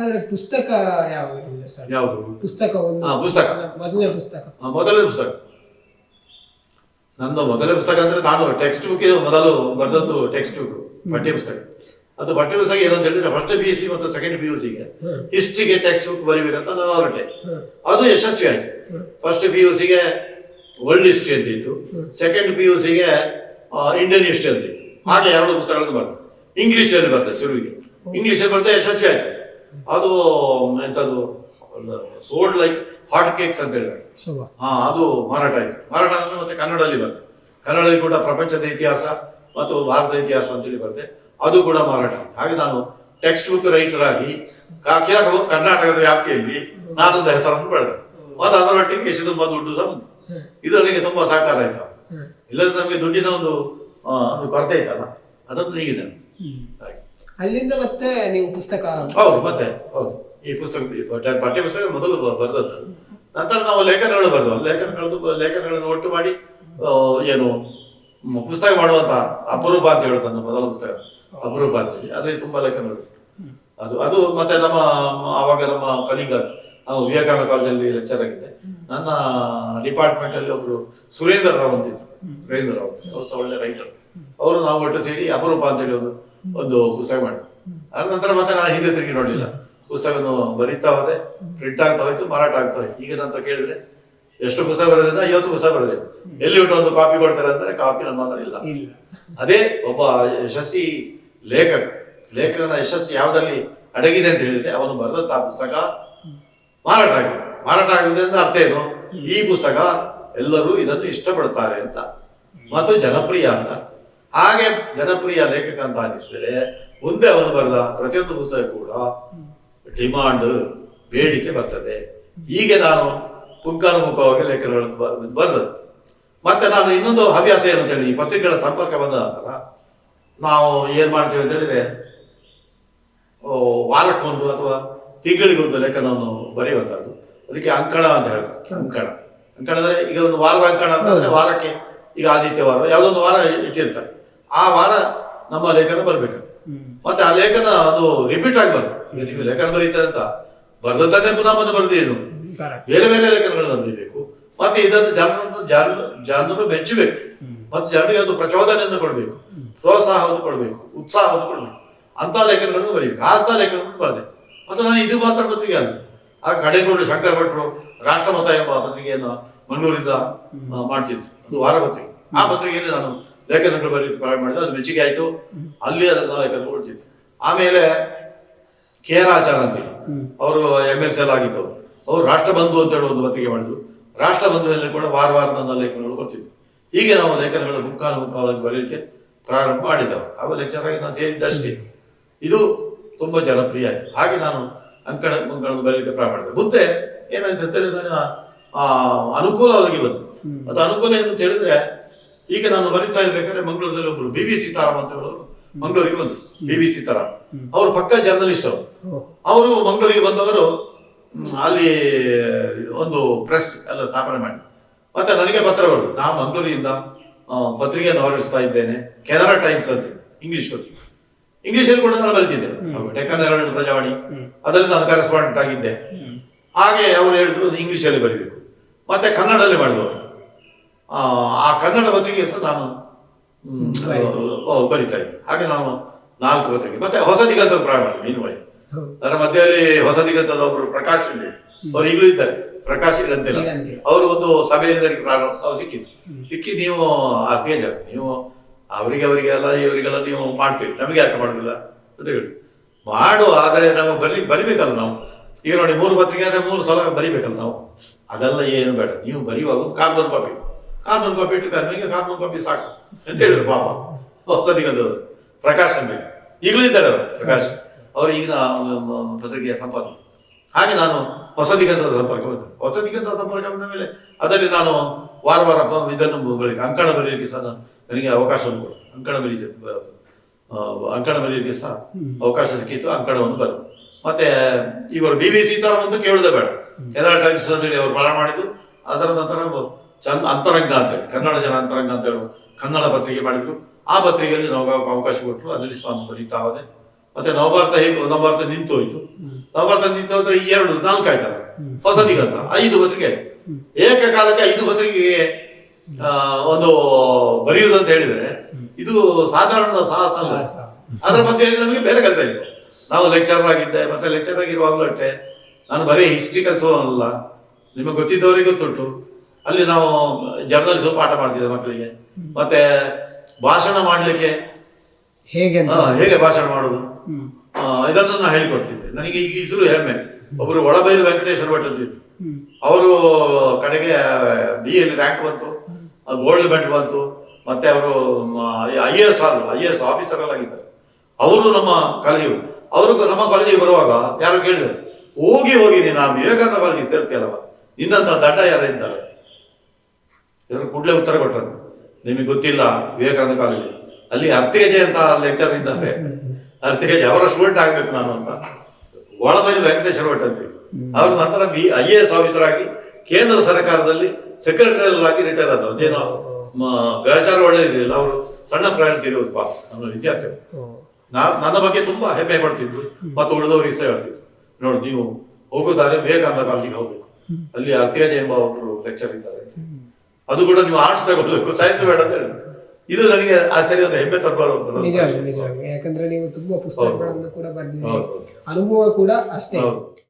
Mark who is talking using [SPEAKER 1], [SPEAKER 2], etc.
[SPEAKER 1] ಆದ್ರೆ ಪುಸ್ತಕ ಸರ್
[SPEAKER 2] ಯಾವುದು?
[SPEAKER 1] ಪುಸ್ತಕ ಒಂದು
[SPEAKER 2] ಹಾ, ಪುಸ್ತಕ.
[SPEAKER 1] ಮೊದಲನೇ ಪುಸ್ತಕ.
[SPEAKER 2] ಆ, ಮೊದಲನೇ ಪುಸ್ತಕ. ನಂದು ಮೊದಲನೇ ಪುಸ್ತಕ ಅಂದ್ರೆ ನಾನು ಟೆಕ್ಸ್ಟ್ ಬುಕ್ ಮೊದಲು ಬರೆದದ್ದು ಟೆಕ್ಸ್ಟ್ ಬುಕ್ ಪಠ್ಯ ಪುಸ್ತಕ. ಅದು ಪಠ್ಯ ಪುಸ್ತಕ ಏನಂತ ಹೇಳಿದ್ರೆ ಫಸ್ಟ್ ಪಿ ಯು ಸಿ ಮತ್ತು ಸೆಕೆಂಡ್ ಪಿ ಯು ಸಿಗೆ. ಹಿಸ್ಟ್ರಿಗೆ ಟೆಕ್ಸ್ಟ್ ಬುಕ್ ಬರಿಬೇಕಂತ ನಾನು ಹೊರಟೆ ಅದು ಯಶಸ್ವಿ ಆಯ್ತು. ಫಸ್ಟ್ ಪಿ ಯು ಸಿಗೆ ವರ್ಲ್ಡ್ ಹಿಸ್ಟ್ರಿ ಅಂತ ಇತ್ತು. ಸೆಕೆಂಡ್ ಪಿ ಯು ಸಿಗೆ ಇಂಡಿಯನ್ ಹಿಸ್ಟ್ರಿ ಅಂತ ಇತ್ತು. ಹಾಗೆ ಎರಡು ಪುಸ್ತಕಗಳನ್ನು ಬರ್ತದೆ ಇಂಗ್ಲಿಷಲ್ಲಿ ಬರ್ತದೆ ಶುರುವಿಗೆ. ಇಂಗ್ಲಿಷಲ್ಲಿ ಬರ್ತದೆ ಯಶಸ್ವಿ ಆಯ್ತು. ಅದು ಎಂತದು ಸೋಲ್ಡ್ ಲೈಕ್ ಹಾಟ್ ಕೇಕ್ಸ್ ಅಂತ
[SPEAKER 1] ಹೇಳಿದಾರೆ.
[SPEAKER 2] ಹಾ ಅದು ಮಾರಾಟ ಆಯ್ತು. ಮಾರಾಟ ಅಂದ್ರೆ ಮತ್ತೆ ಕನ್ನಡದಲ್ಲಿ ಬರ್ತದೆ ಕನ್ನಡದಲ್ಲಿ ಕೂಡ ಪ್ರಪಂಚದ ಇತಿಹಾಸ ಮತ್ತು ಭಾರತದ ಇತಿಹಾಸ ಅಂತ ಹೇಳಿ ಬರುತ್ತೆ. ಅದು ಕೂಡ ಮಾರಾಟ ಆಯ್ತು. ಹಾಗೆ ನಾನು ಟೆಕ್ಸ್ಟ್ ಬುಕ್ ರೈಟರ್ ಆಗಿ ಕರ್ನಾಟಕದ ವ್ಯಾಪ್ತಿಯಲ್ಲಿ ನಾನೊಂದು ಹೆಸರನ್ನು ಪಡೆದೆ. ಮತ್ತು ಅದರೊಟ್ಟಿಗೆ ತುಂಬ ದುಡ್ಡು ಸಹ ಬಂತು. ಇದು ನನಗೆ ತುಂಬಾ ಸಹಕಾರ ಆಯ್ತು. ಇಲ್ಲದ್ರೆ ನಮಗೆ ದುಡ್ಡಿನ ಒಂದು ಒಂದು ಕೊರತೆ ಇತ್ತಲ್ಲ? ಅದನ್ನು ನೀಗಿದೆ ಹಾಗೆ.
[SPEAKER 1] ಅಲ್ಲಿಂದ ಮತ್ತೆ ನೀವು ಪುಸ್ತಕ
[SPEAKER 2] ಹೌದು ಮತ್ತೆ ಹೌದು. ಈ ಪುಸ್ತಕ ಈ ಪಠ್ಯ ಪಠ್ಯ ಪುಸ್ತಕ ಮೊದಲು ಬರೆದದ್ದು. ನಂತರ ನಾವು ಲೇಖನಗಳು ಬರೆದವು. ಲೇಖನಗಳದ್ದು ಲೇಖನಗಳನ್ನು ಒಟ್ಟು ಮಾಡಿ ಏನು ಪುಸ್ತಕ ಮಾಡುವಂತ ಅಪರೂಪ ಅಂತ ಹೇಳುದು ನನ್ನ ಮೊದಲ ಪುಸ್ತಕ. ಅಪರೂಪ ಅಂತ ಹೇಳಿ. ಅದರಲ್ಲಿ ತುಂಬಾ ಲೇಖನಗಳು. ಅದು ಅದು ಮತ್ತೆ ನಮ್ಮ ಆವಾಗ ನಮ್ಮ ಕಲಿಗ ನಾವು ವಿವೇಕಾನಂದ ಕಾಲೇಜಲ್ಲಿ ಲೆಕ್ಚರ್ ಆಗಿದೆ ನನ್ನ ಡಿಪಾರ್ಟ್ಮೆಂಟ್ ಅಲ್ಲಿ ಒಬ್ರು ಸುರೇಂದ್ರ ರಾವ್ ಅಂತಿದ್ರು ಸುರೇಂದ್ರ ರಾವ್ ಅವರು ಒಳ್ಳೆ ರೈಟರ್ ಅವರು ನಾವು ಒಟ್ಟು ಸೇರಿ ಅಪರೂಪ ಅಂತೇಳಿ ಒಂದು ಒಂದು ಪುಸ್ತಕ ಮಾಡಿದೆ ಅದ ನಂತರ ಮತ್ತೆ ನಾನು ಹಿಂದೆ ತಿರುಗಿ ನೋಡಲಿಲ್ಲ. ಪುಸ್ತಕವನ್ನು ಬರೀತಾ ಹೋದೆ ಪ್ರಿಂಟ್ ಆಗ್ತಾ ಹೋಯ್ತು ಮಾರಾಟ ಆಗ್ತಾ ಹೋಯ್ತು. ಈಗ ನಂತರ ಕೇಳಿದ್ರೆ ಎಷ್ಟು ಪುಸ್ತಕ ಬರೋದಿಲ್ಲ ಐವತ್ತು ಪುಸ್ತಕ ಬರೆದೆ ಎಲ್ಲಿ ಬಿಟ್ಟು ಒಂದು ಕಾಪಿ ಕೊಡ್ತಾರೆ ಅಂದ್ರೆ ಕಾಪಿ ನನ್ನ ಹತ್ರ ಇಲ್ಲ.
[SPEAKER 1] ಇಲ್ಲ.
[SPEAKER 2] ಅದೇ ಒಬ್ಬ ಯಶಸ್ವಿ ಲೇಖಕ ಲೇಖಕನ ಯಶಸ್ಸು ಯಾವುದರಲ್ಲಿ ಅಡಗಿದೆ ಅಂತ ಹೇಳಿದ್ರೆ ಅವನು ಬರೆದಂತಹ ಪುಸ್ತಕ ಮಾರಾಟ ಆಗಿದೆ ಮಾರಾಟ ಆಗುವುದರಿಂದ ಅರ್ಥ ಏನು? ಈ ಪುಸ್ತಕ ಎಲ್ಲರೂ ಇದನ್ನು ಇಷ್ಟಪಡ್ತಾರೆ ಅಂತ. ಮತ್ತು ಜನಪ್ರಿಯ ಅಂತ. ಹಾಗೆ ಜನಪ್ರಿಯ ಲೇಖಕ ಅಂತ ಅನಿಸಿದರೆ ಮುಂದೆ ಅವನು ಬರೆದ ಪ್ರತಿಯೊಂದು ಪುಸ್ತಕ ಕೂಡ ಡಿಮಾಂಡ್, ಬೇಡಿಕೆ ಬರ್ತದೆ. ಹೀಗೆ ನಾನು ಪುಂಖಾನುಮುಖವಾಗಿ ಲೇಖನಗಳನ್ನು ಬರ್- ಬರೆದದ್ದು. ಮತ್ತೆ ನಾನು ಇನ್ನೊಂದು ಹವ್ಯಾಸ ಏನು ಹೇಳಿ, ಈ ಪತ್ರಿಕೆಗಳ ಸಂಪರ್ಕ ಬಂದ ನಂತರ ನಾವು ಏನ್ ಮಾಡ್ತೇವೆ ಅಂತ ಹೇಳಿದ್ರೆ ವಾರಕ್ಕೊಂದು ಅಥವಾ ತಿಂಗಳಿಗೊಂದು ಲೇಖನವನ್ನು ಬರೆಯುವಂಥದ್ದು. ಅದಕ್ಕೆ ಅಂಕಣ ಅಂತ ಹೇಳ್ತಾರೆ. ಅಂಕಣ. ಅಂಕಣ ಅಂದ್ರೆ ಈಗ ಒಂದು ವಾರದ ಅಂಕಣ ಅಂತ ಅಂದ್ರೆ ವಾರಕ್ಕೆ ಈಗ ಆದಿತ್ಯವಾರ ಯಾವುದೊಂದು ವಾರ ಇಟ್ಟಿರ್ತಾರೆ. ಆ ವಾರ ನಮ್ಮ ಲೇಖನ ಬರ್ಬೇಕು. ಮತ್ತೆ ಆ ಲೇಖನ ಅದು ರಿಪೀಟ್ ಆಗ್ಬಾರ್ದು. ಈಗ ನೀವು ಲೇಖನ ಬರೀತಾರೆ ಅಂತ ಬರ್ದದ್ದನ್ನೇ ಪುನಃ ಬಂದು ಬರೆದಿರು. ಬೇರೆ ಬೇರೆ ಲೇಖನಗಳನ್ನು ಬರೀಬೇಕು. ಮತ್ತೆ ಇದನ್ನು ಜನರನ್ನು ಜನರು ಜನರು ಮೆಚ್ಚಬೇಕು. ಮತ್ತೆ ಜನರಿಗೆ ಅದು ಪ್ರಚೋದನೆಯನ್ನು ಕೊಡಬೇಕು. ಪ್ರೋತ್ಸಾಹವನ್ನು ಕೊಡಬೇಕು. ಉತ್ಸಾಹವನ್ನು ಕೊಡಬೇಕು. ಅಂತ ಲೇಖನಗಳನ್ನು ಬರೀಬೇಕು. ಅಂತ ಲೇಖನಗಳನ್ನು ಬರದೆ. ಮತ್ತು ನಾನು ಇದು ಮಾತ್ರ ಪತ್ರಿಕೆ ಅಲ್ಲ. ಆ ಕಡೆಗೋಡು ಶಂಕರ ಭಟ್ರು ರಾಷ್ಟ್ರಮತ ಎಂಬ ಪತ್ರಿಕೆಯನ್ನು ಮಂಗಳೂರಿಂದ ಮಾಡ್ತಿದ್ರು. ಅದು ವಾರ ಪತ್ರಿಕೆ. ಆ ಪತ್ರಿಕೆಯಲ್ಲಿ ನಾನು ಲೇಖನಗಳು ಬರೀ ಪ್ರಾರಂಭ ಮಾಡಿದ್ರು ಅದು ಮೆಚ್ಚುಗೆ ಆಯಿತು. ಅಲ್ಲಿ ಅದನ್ನು ಲೇಖನಗಳು ಕೊಡ್ತಿತ್ತು ಆಮೇಲೆ ಕೆ ಆರ್ ಆಚಾರ ಅಂತೇಳಿ. ಅವರು ಎಂ ಎಸ್ ಎಲ್ ಆಗಿದ್ದವರು. ಅವರು ರಾಷ್ಟ್ರಬಂಧು ಅಂತ ಹೇಳಿ ಒಂದು ಪತ್ರಿಕೆ ಮಾಡಿದ್ರು. ರಾಷ್ಟ್ರಬಂಧುವಿನಲ್ಲಿ ಕೂಡ ವಾರ ವಾರ ನನ್ನ ಲೇಖನಗಳು ಬರ್ತಿದ್ವು. ಹೀಗೆ ನಾವು ಲೇಖನಗಳು ಮುಕ್ಕಾಲು ಮುಕ್ಕಾಲಾಗಿ ಬರೀಲಿಕ್ಕೆ ಪ್ರಾರಂಭ ಮಾಡಿದ್ದೆವು ಆಗ ಲೆಕ್ಚರ್ ಆಗಿ ನಾನು ಸೇರಿದ್ದಷ್ಟೇ ಇದು ತುಂಬ ಜನಪ್ರಿಯ ಆಯಿತು. ಹಾಗೆ ನಾನು ಅಂಕಣ ಮುಂಕಣವನ್ನು ಬರೀಲಿಕ್ಕೆ ಪ್ರಾರಂಭ ಮಾಡಿದೆ. ಮುಂದೆ ಏನಾಯ್ತು ಅಂತ ಹೇಳಿದ್ರೆ ನನ್ನ ಆ, ಅನುಕೂಲ ಬಂತು. ಅದು ಅನುಕೂಲ ಏನು ಅಂತ ಹೇಳಿದ್ರೆ ಈಗ ನಾನು ಬರೀತಾ ಇರ್ಬೇಕಾದ್ರೆ ಮಂಗಳೂರಲ್ಲಿ ಒಬ್ರು ಬಿ ವಿ ಸೀತಾರಾಮ್ ಅಂತ ಹೇಳೋರು. ಮಂಗಳೂರಿಗೆ ಬಂದ್ರು. ಬಿ ವಿ ಸೀತಾರಾಮ್ ಅವ್ರು ಪಕ್ಕ ಜರ್ನಲಿಸ್ಟ್ ಅವರು. ಅವರು ಮಂಗಳೂರಿಗೆ ಬಂದವರು ಅಲ್ಲಿ ಒಂದು ಪ್ರೆಸ್ ಎಲ್ಲ ಸ್ಥಾಪನೆ ಮಾಡಿ. ಮತ್ತೆ ನನಗೆ ಪತ್ರ ಬರೋದು ನಾನು ಮಂಗಳೂರಿನಿಂದ ಆ, ಪತ್ರಿಕೆಯನ್ನು ಹೊರಡಿಸ್ತಾ ಇದ್ದೇನೆ. ಕೆನರಾ ಟೈಮ್ಸ್ ಅಲ್ಲಿ ಇಂಗ್ಲಿಷ್ ಪತ್ರಿಕೆ. ಇಂಗ್ಲಿಷಲ್ಲಿ ಕೂಡ ನಾನು ಬರೀತಿದ್ದೆ. ಡೆಕ್ಕನ್ ಹೆರಾಲ್ಡ್ ಪ್ರಜಾವಾಣಿ. ಅದರಲ್ಲಿ ನಾನು ಕರೆಸ್ಪಾಂಡೆಂಟ್ ಆಗಿದ್ದೆ. ಹಾಗೆ ಅವರು ಹೇಳಿದ್ರು ಇಂಗ್ಲಿಷಲ್ಲಿ ಬರೀಬೇಕು. ಮತ್ತೆ ಕನ್ನಡದಲ್ಲಿ ಮಾಡಿದವರು ಆ, ಆ ಕನ್ನಡ ಪತ್ರಿಕೆ ಸಹ ನಾನು ಬರಿತಾ ಇದ್ದೆ ಹಾಗೆ ನಾನು ನಾಲ್ಕು ಪತ್ರಿಕೆ ಮತ್ತೆ ಹೊಸ ದಿಗಂತ ಪ್ರಾರಂಭ
[SPEAKER 1] ಹೌದು.
[SPEAKER 2] ಅದರ ಮಧ್ಯದಲ್ಲಿ ಹೊಸ ದಿಗಂತದ ಒಬ್ರು ಪ್ರಕಾಶ್ ಇಲ್ಲಿ. ಅವ್ರು ಈಗಲೂ ಇದ್ದಾರೆ. ಪ್ರಕಾಶ್ ಇಲ್ಲಂತಿಲ್ಲ. ಅವರು ಒಂದು ಸಭೆಯಲ್ಲಿ ಪ್ರಾರಂಭ ಅವ್ರು ಸಿಕ್ಕಿದ್ರು. ಸಿಕ್ಕಿ ನೀವು ಅರ್ಥಿಗೆ ಜನ ನೀವು ಅವರಿಗೆ ಅವರಿಗೆಲ್ಲ ಇವರಿಗೆಲ್ಲ ನೀವು ಮಾಡ್ತೀರಿ. ನಮಗೆ ಯಾಕೆ ಮಾಡೋದಿಲ್ಲ ಅಂತ ಹೇಳಿ. ಮಾಡು ಆದರೆ ನಾವು ಬರಿ ಬರಿಬೇಕಲ್ಲ ನಾವು. ಈಗ ನೋಡಿ ಮೂರು ಪತ್ರಿಕೆ ಆದರೆ ಮೂರು ಸಲ ಬರಿಬೇಕಲ್ಲ ನಾವು. ಅದೆಲ್ಲ ಏನು ಬೇಡ. ನೀವು ಬರೆಯುವಾಗ ಒಂದು ಕಾರ್ಬನ್ ಕಾಪಿ ಕಾರ್ಬನ್ ಕಾಪಿ ಇಟ್ಟು ನಿಮಗೆ ಕಾರ್ಬನ್ ಕಾಪಿ ಸಾಕು ಅಂತ ಹೇಳಿದ್ರು ಪಾಪ. ಹೊಸದಿಗಂತದ್ದು ಪ್ರಕಾಶ್ ಅಂತ ಈಗಲೂ ಇದ್ದಾರೆ ಅವರು ಪ್ರಕಾಶ್. ಅವರು ಈಗಿನ ಪತ್ರಿಕೆಯ ಸಂಪಾದಕ ಹಾಗೆ ನಾನು ಹೊಸ ದಿಗಂತದ ಸಂಪರ್ಕ ಬಂದೆ ಹೊಸ ಸಂಪರ್ಕ ಬಂದ ಮೇಲೆ ಅದರಲ್ಲಿ ನಾನು ವಾರ ವಾರ ಇದನ್ನು ಬರೀಲಿಕ್ಕೆ ಅಂಕಣ ಬರೆಯಲಿಕ್ಕೆ ಸಹ ನನಗೆ ಅವಕಾಶವನ್ನು ಕೊಡು ಅಂಕಣ ಬರೀಲಿ ಅಂಕಣ ಬರೆಯಲಿಕ್ಕೆ ಸಹ ಅವಕಾಶ ಸಿಕ್ಕಿತ್ತು ಅಂಕಣವನ್ನು ಬರೆದು. ಮತ್ತೆ ಇವರು ಬಿ ಬಿ ಸಿ ತರ ಬಂದು ಕೇಳುವುದೇ ಬೇಡ ಕೆದಾರ್ ಟೈಮ್ಸ್ ಅಂತೇಳಿ ಅವರು ಪ್ರಾರಂಭ ಮಾಡಿದ್ದು. ಅದರ ನಂತರ ಚಂದ ಅಂತರಂಗ ಅಂತೇಳಿ ಕನ್ನಡ ಜನ ಅಂತರಂಗ ಅಂತ ಹೇಳಿ ಕನ್ನಡ ಪತ್ರಿಕೆ ಮಾಡಿದ್ರು. ಆ ಪತ್ರಿಕೆಯಲ್ಲಿ ನಾವು ಅವಕಾಶ ಕೊಟ್ಟರು, ಅದರಲ್ಲಿ ಸ್ವಾಮಿ ಬರೀತಾ ಹೋದೆ. ಮತ್ತೆ ನವಭಾರತ ಹೇಗೆ, ನವಭಾರತ ನಿಂತು ಹೋಯ್ತು. ನವಭಾರತ ನಿಂತು ಹೋದ್ರೆ ಈ ಎರಡು ನಾಲ್ಕು ಆಯ್ತಲ್ಲ ಹೊಸದಿಗಂತ, ಐದು ಪತ್ರಿಕೆ ಆಯ್ತು. ಏಕಕಾಲಕ್ಕೆ ಐದು ಪತ್ರಿಕೆಗೆ ಒಂದು ಬರೆಯುವುದಂತ ಹೇಳಿದ್ರೆ, ಇದು ಸಾಧಾರಣ ಸಾಹಸ. ಅದರ ಮಧ್ಯೆ ನಮಗೆ ಬೇರೆ ಕೆಲಸ ಇಲ್ಲ ನಾವು ಲೆಕ್ಚರ್ ಆಗಿದ್ದೆ, ಮತ್ತೆ ಲೆಕ್ಚರ್ ಆಗಿರುವಾಗಲೂ ಅಷ್ಟೇ. ನಾನು ಬರೀ ಹಿಸ್ಟ್ರಿ ಅಲ್ಲ ನಿಮಗೆ ಗೊತ್ತಿದ್ದವರಿಗೆ ಗೊತ್ತುಂಟು. ಅಲ್ಲಿ ನಾವು ಜರ್ನಲಿಸಮ್ ಪಾಠ ಮಾಡ್ತಿದ್ದೆ ಮಕ್ಕಳಿಗೆ. ಮತ್ತೆ ಭಾಷಣ ಮಾಡಲಿಕ್ಕೆ
[SPEAKER 1] ಹೇಗೆ
[SPEAKER 2] ಹೇಗೆ ಭಾಷಣ ಮಾಡೋದು. ಇದನ್ನು ನಾನು ಹೇಳಿಕೊಡ್ತಿದ್ದೆ. ನನಗೆ ಈಗ ಹೆಸರು ಹೆಮ್ಮೆ. ಒಬ್ಬರು ಒಳಬೈಲು ವೆಂಕಟೇಶ್ವರ ಭಟ್ ಅಂತ ಇದ್ರು ಅವರು ಕಡೆಗೆ ಬಿ ಎಲ್ಲಿ ರ್ಯಾಂಕ್ ಬಂತು ಗೋಲ್ಡ್ ಮೆಡಲ್ ಬಂತು ಮತ್ತೆ ಅವರು ಐ ಎ ಎಸ್ ಆದ್ರು ಐ ಎ ಎಸ್ ಆಫೀಸರ್ ಆಗಿದ್ದಾರೆ. ಅವರು ನಮ್ಮ ಕಾಲೇಜು ಅವರು ನಮ್ಮ ಕಾಲೇಜಿಗೆ ಬರುವಾಗ ಯಾರು ಕೇಳಿದರು ಹೋಗಿ ಹೋಗಿ ನೀನು ಆ ವಿವೇಕಾನಂದ ಕಾಲೇಜಿಗೆ ಸೇರ್ತೀಯಲ್ವ ನಿನ್ನಂತ ದಡ್ಡ ಯಾರು ಇದ್ದಾರೆ? ಇವರು ಕೂಡಲೇ ಉತ್ತರ ಕೊಟ್ಟರು ನಿಮಗೆ ಗೊತ್ತಿಲ್ಲ ವಿವೇಕಾನಂದ ಕಾಲೇಜು. ಅಲ್ಲಿ ಅರ್ತಿಗೆಜೆ ಅಂತ ಲೆಕ್ಚರ್ ಇದ್ದಾರೆ. ಅರ್ತಿಗೆಜೆ ಅವರ ಸ್ಟೂಡೆಂಟ್ ಆಗ್ಬೇಕು ನಾನು ಅಂತ. ಒಳಬೈಲು ವೆಂಕಟೇಶ್ವರ ಭಟ್. ಅವ್ರ ನಂತರ B I A S officer ಆಗಿ ಕೇಂದ್ರ ಸರ್ಕಾರದಲ್ಲಿ ಸೆಕ್ರೆಟರಿಯಲ್ ಆಗಿ ರಿಟೈರ್ ಆದವು ಅದೇನೋ ಗ್ರಹಚಾರ ಒಳ್ಳೆದಿರಲಿಲ್ಲ ಅವರು ಸಣ್ಣ ಪ್ರಯಾಣ ಇರುವುದು ಪಾಸ್ ನಮ್ಮ ವಿದ್ಯಾರ್ಥಿಗಳು. ನಾ ನನ್ನ ಬಗ್ಗೆ ತುಂಬಾ ಹೆಮ್ಮೆ ಪಡ್ತಿದ್ರು. ಮತ್ತು ಉಳಿದವರು ಇಷ್ಟ ಹೇಳ್ತಿದ್ರು. ನೋಡಿ ನೀವು ಹೋಗೋದಾದ್ರೆ ವಿವೇಕಾನಂದ ಕಾಲೇಜಿಗೆ ಹೋಗ್ಬೇಕು. ಅಲ್ಲಿ ಅರ್ತಿಗಜೆ ಎಂಬ ಒಬ್ಬರು ಲೆಕ್ಚರ್ ಇದ್ದಾರೆ ಅಂತ. ಅದು ಕೂಡ ನೀವು ಆರ್ಟ್ಸ್ ತಗೊಳ್ಬೇಕು ಸೈನ್ಸ್ ಬೇಡ. ಇದು ನನಗೆ ಆಶ್ಚರ್ಯದ ಹೆಮ್ಮೆ ತರಬಾರದು
[SPEAKER 1] ನಿಜವಾಗಿ ನಿಜವಾಗಿ. ಯಾಕಂದ್ರೆ ನೀವು ತುಂಬಾ ಪುಸ್ತಕಗಳನ್ನು ಕೂಡ ಬರ್ದಿದ್ದೀರಿ. ಅನುಭವ ಕೂಡ ಅಷ್ಟೇ.